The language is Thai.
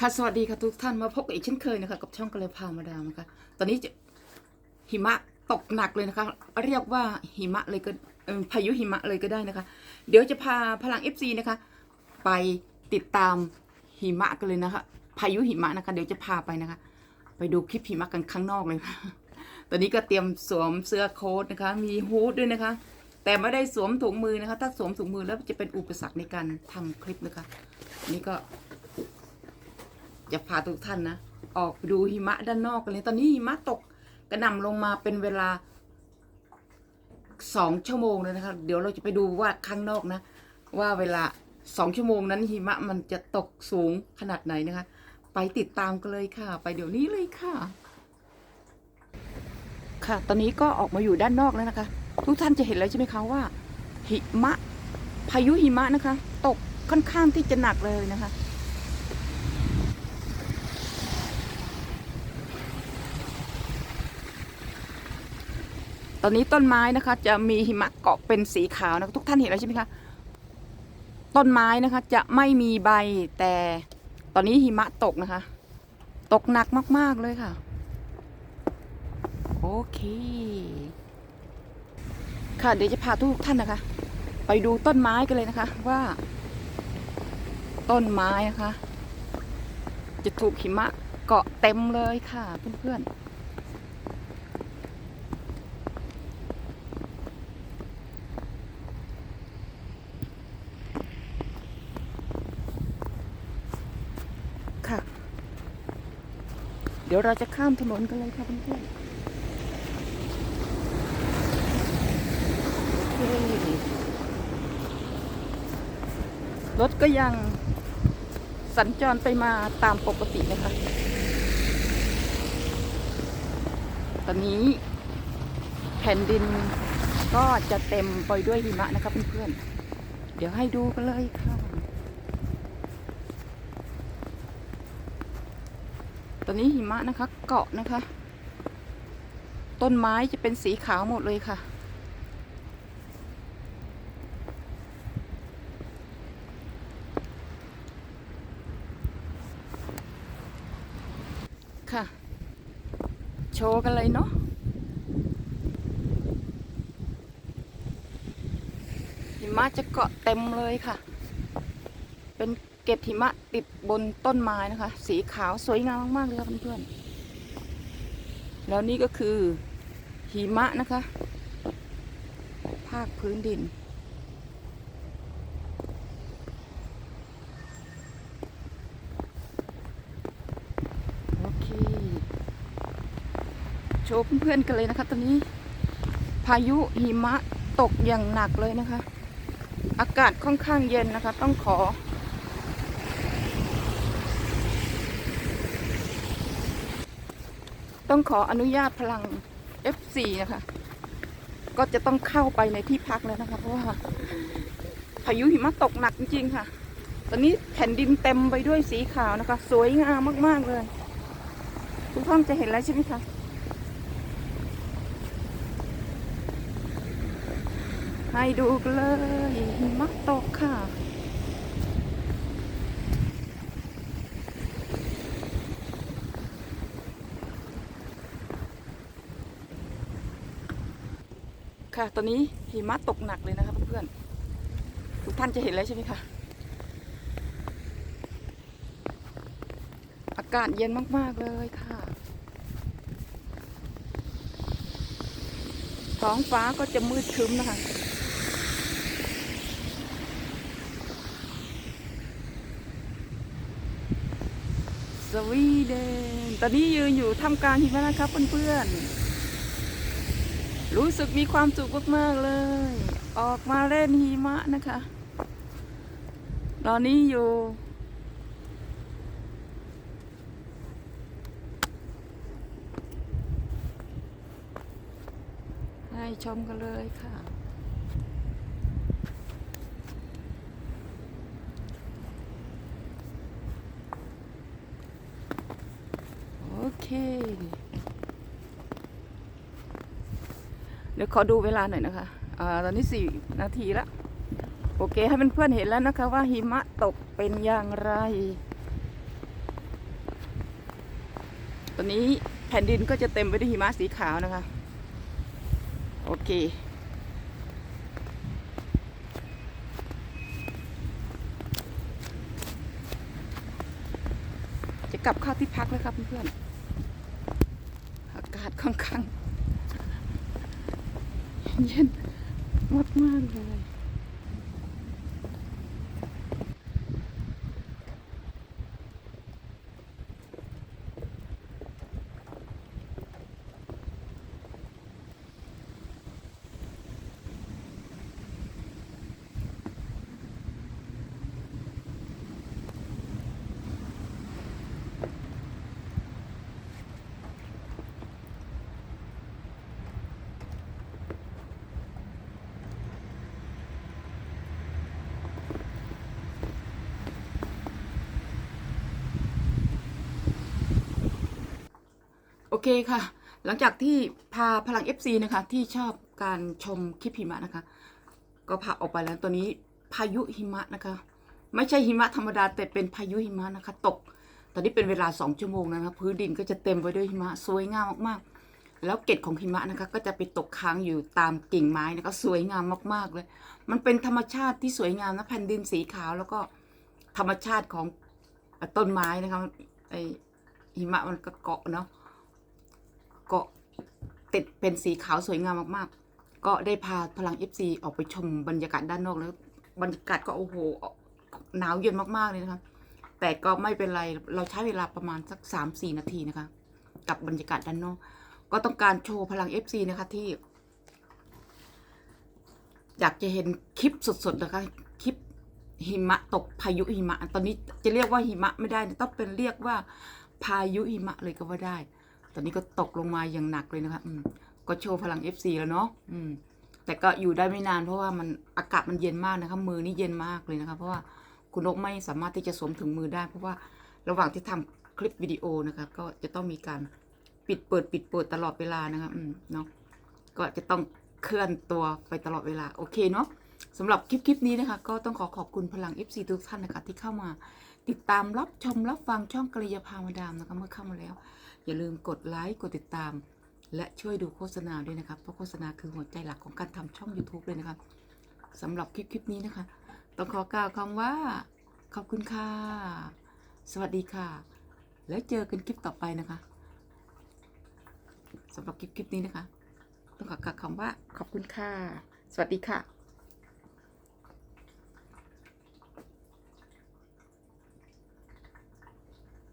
ค่ะสวัสดีค่ะทุกท่านมาพบกันอีกเช่นเคยนะคะกับช่องกระเลยพามาดามนะคะตอนนี้จะหิมะตกหนักเลยนะคะ เรียกว่าหิมะเลยก็พายุหิมะเลยก็ได้นะคะ เดี๋ยวจะพาพลัง FC นะคะ ไปติดตามหิมะกันเลยนะคะ พายุหิมะนะคะ เดี๋ยวจะพาไปนะคะ ไปดูคลิปหิมะกันข้างนอกเลยะตอนนี้ก็เตรียมสวมเสื้อโค้ทนะคะ มีฮูดด้วยนะคะ แต่ไม่ได้สวมถุงมือนะคะ ถ้าสวมถุงมือแล้วจะเป็นอุปสรรคในการทำคลิปนะคะนี่ก็ จะพาทุกท่านนะ ออกไปดูหิมะด้านนอกกันเลยตอนนี้หิมะตกกระหน่ำลงมาเป็นเวลาสองชั่วโมงเลยนะคะเดี๋ยวเราจะไปดูว่าข้างนอกนะ ว่าเวลาสองชั่วโมงนั้นหิมะมันจะตกสูงขนาดไหนนะคะ ไปติดตามกันเลยค่ะ ไปเดี๋ยวนี้เลยค่ะ ค่ะ ตอนนี้ก็ออกมาอยู่ด้านนอกแล้วนะคะ ทุกท่านจะเห็นแล้วใช่ไหมคะว่า หิมะพายุหิมะนะคะ ตกค่อนข้างที่จะหนักเลยนะคะ ตอนนี้ต้นไม้นะคะ จะมีหิมะเกาะเป็นสีขาวนะทุกท่านเห็นแล้วใช่ไหมคะต้นไม้นะคะจะไม่มีใบแต่ตอนนี้หิมะตกนะคะ ตกหนักมาก ๆ เลยค่ะ โอเค ค่ะเดี๋ยวจะพาทุกท่านนะคะ ไปดูต้นไม้กันเลยนะคะ ว่า ต้นไม้นะคะ จะถูกหิมะเกาะเต็มเลยค่ะเพื่อนๆ ดี๋ยวเราจะข้ามถนนกันเลยค่ะเพื่อนๆโอเครถก็ยังสัญจรไปมาตามปกตินะคะ ตอนนี้แผ่นดินก็จะเต็มไปด้วยหิมะนะคะเพื่อนๆ เดี๋ยวให้ดูกันเลยค่ะ ตอนนี้หิมะนะคะ เกาะนะคะ ต้นไม้จะเป็นสีขาวหมดเลยค่ะ ค่ะ โชว์กันเลยเนาะหิมะจะเกาะเต็มเลยค่ะ เป็น เกล็ดหิมะติดบนต้นไม้นะคะ สีขาวสวยงามมากๆเลยค่ะเพื่อนๆแล้วนี่ก็คือหิมะนะคะ ภาคพื้นดิน โอเค โชว์เพื่อนๆกันเลยนะคะ ตอนนี้ พายุหิมะตกอย่างหนักเลยนะคะ อากาศค่อนข้างเย็นนะคะ ต้องขอ ต้องขออนุญาตพลัง F4 นะคะ ก็จะต้องเข้าไปในที่พักแล้วนะคะ เพราะว่าพายุหิมะตกหนักจริงๆค่ะ ตอนนี้แผ่นดินเต็มไปด้วยสีขาวนะคะ สวยงามมากๆเลยทุกท่านจะเห็นแล้วใช่ไหมคะให้ดูเลยหิมะตกค่ะ ค่ะ ตอนนี้หิมะตกหนักเลยนะคะเพื่อนๆทุกท่านจะเห็นแล้วใช่ไหมคะอากาศเย็นมากๆเลยค่ะ ท้องฟ้าก็จะมืดครึ้มนะคะสวีเดน ตอนนี้ยืนอยู่ท่ามกลางหิมะนะครับเพื่อนๆ รู้สึกมีความสุขมากๆเลย ออกมาเล่นหิมะนะคะ ตอนนี้อยู่ ให้ชมกันเลยค่ะโอเค เดี๋ยวขอดูเวลาหน่อยนะคะอ่าตอนนี้สี่นาทีละโอเคให้เพื่อนๆเห็นแล้วนะคะว่าหิมะตกเป็นอย่างไร ตอนนี้แผ่นดินก็จะเต็มไปด้วยหิมะสีขาวนะคะ โอเคจะกลับเข้าที่พักแล้วครับเพื่อนๆ อากาศค่อนข้าง เย็ เลยโอเคค่ะ หลังจากที่พาพลัง FC นะคะ ที่ชอบการชมคลิปหิมะนะคะ ก็พาออกไปแล้วตัวนี้พายุหิมะนะคะ ไม่ใช่หิมะธรรมดาแต่เป็นพายุหิมะนะคะ ตก ตอนนี้เป็นเวลาสองชั่วโมงนะคะพื้นดินก็จะเต็มไปด้วยหิมะสวยงามมากๆ แล้วเกล็ดของหิมะนะคะ ก็จะไปตกค้างอยู่ตามกิ่งไม้นะคะสวยงามมากๆเลย มันเป็นธรรมชาติที่สวยงามนะแผ่นดินสีขาวแล้วก็ธรรมชาติของต้นไม้นะคะไอหิมะมันก็เกาะเนาะ ก็ติดเป็นสีขาวสวยงามมากๆ ก็ได้พาพลัง FC ออกไปชมบรรยากาศด้านนอกแล้วบรรยากาศก็โอ้โหหนาวเย็นมากๆเลยนะคะแต่ก็ไม่เป็นไรเราใช้เวลาประมาณสักสามสี่นาทีนะคะ กับบรรยากาศด้านนอก ก็ต้องการโชว์พลัง FC นะคะที่ อยากจะเห็นคลิปสดๆนะคะคลิปหิมะตกพายุหิมะ ตอนนี้จะเรียกว่าหิมะไม่ได้ต้องเป็นเรียกว่าพายุหิมะเลยก็ว่าได้ ตอนนี้ก็ตกลงมาอย่างหนักเลยนะคะ อืม ก็โชว์พลัง FC แล้วเนาะ อืม แต่ก็อยู่ได้ไม่นานเพราะว่ามันอากาศมันเย็นมากนะคะ มือนี่เย็นมากเลยนะคะ เพราะว่าคุณนกไม่สามารถที่จะสวมถึงมือได้ เพราะว่าระหว่างที่ทำคลิปวิดีโอนะคะ ก็จะต้องมีการปิดเปิดปิดเปิดตลอดเวลานะคะ อืม เนาะ ก็จะต้องเคลื่อนตัวไปตลอดเวลา โอเคเนาะสำหรับคลิปคลิปนี้นะคะ ก็ต้องขอขอบคุณพลัง FC ทุกท่านนะคะที่เข้ามา ติดตามรับชมรับฟังช่องกริยาพามาดามนะคะเมื่อเข้ามาแล้ว อย่าลืมกดไลค์กดติดตาม และช่วยดูโฆษณาด้วยนะครับเพราะโฆษณาคือหัวใจหลักของการทำช่อง YouTube เลยนะครับสำหรับคลิปคลิปนี้นะคะ ต้องขอกล่าวคำว่า ขอบคุณค่ะ สวัสดีค่ะ แล้วเจอกันคลิปต่อไปนะคะสำหรับคลิปคลิปนี้นะคะ ต้องขอกล่าวคำว่าขอบคุณค่ะ สวัสดีค่ะ